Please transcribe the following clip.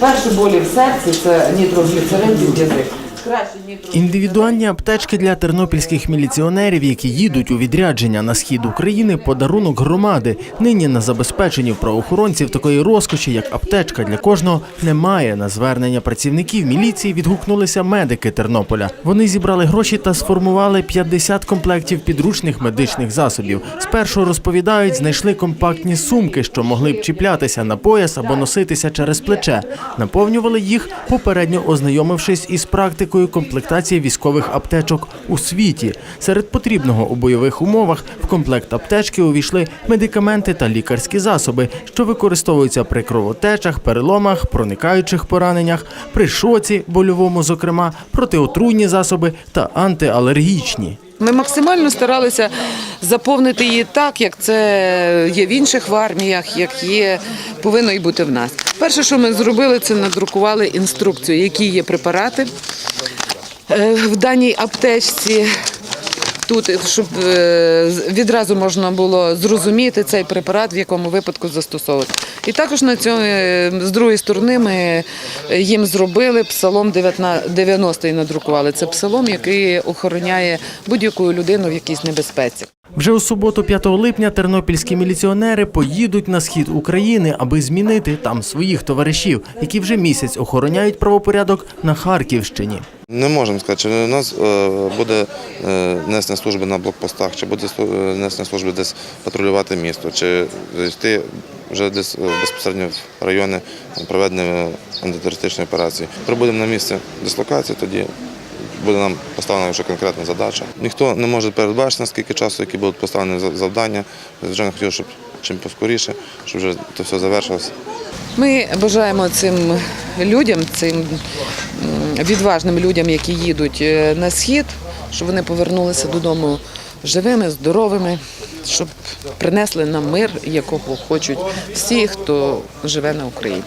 Перші болі в серці це нітрогліцерин під язик. Індивідуальні аптечки для тернопільських міліціонерів, які їдуть у відрядження на схід України, подарунок громади. Нині на забезпеченні правоохоронців такої розкоші, як аптечка для кожного, немає. На звернення працівників міліції відгукнулися медики Тернополя. Вони зібрали гроші та сформували 50 комплектів підручних медичних засобів. Спершу розповідають, знайшли компактні сумки, що могли б чіплятися на пояс або носитися через плече. Наповнювали їх, попередньо ознайомившись із практикою комплектації військових аптечок у світі. Серед потрібного у бойових умовах в комплект аптечки увійшли медикаменти та лікарські засоби, що використовуються при кровотечах, переломах, проникаючих пораненнях, при шоці, больовому, зокрема, протиотруйні засоби та антиалергічні. Ми максимально старалися заповнити її так, як це є в інших арміях, як є повинно і бути в нас. Перше, що ми зробили, це надрукували інструкцію, які є препарати е, в даній аптечці. Тут, щоб е, відразу можна було зрозуміти цей препарат, в якому випадку застосовувати. І також на цьому, е, з другої сторони ми їм зробили псалом 19 90 надрукували. Це псалом, який охороняє будь-яку людину в якійсь небезпеці. Вже у суботу, 5 липня, тернопільські міліціонери поїдуть на схід України, аби змінити там своїх товаришів, які вже місяць охороняють правопорядок на Харківщині. Не можемо сказати, чи у нас е, буде е, несення служби на блокпостах, чи буде е, несення служби десь патрулювати місто, чи йти вже десь безпосередньо в райони проведення антитерористичної операції. Прибудемо на місце дислокації, тоді буде нам поставлена вже конкретна задача. Ніхто не може передбачити, наскільки часу, які будуть поставлені за- завдання. Звичайно, хотів, щоб чим поскоріше, щоб вже це все завершилося. Ми бажаємо цим людям, цим відважним людям, які їдуть е, на схід, щоб вони повернулися додому живими, здоровими, щоб принесли нам мир, якого хочуть всі, хто живе на Україні.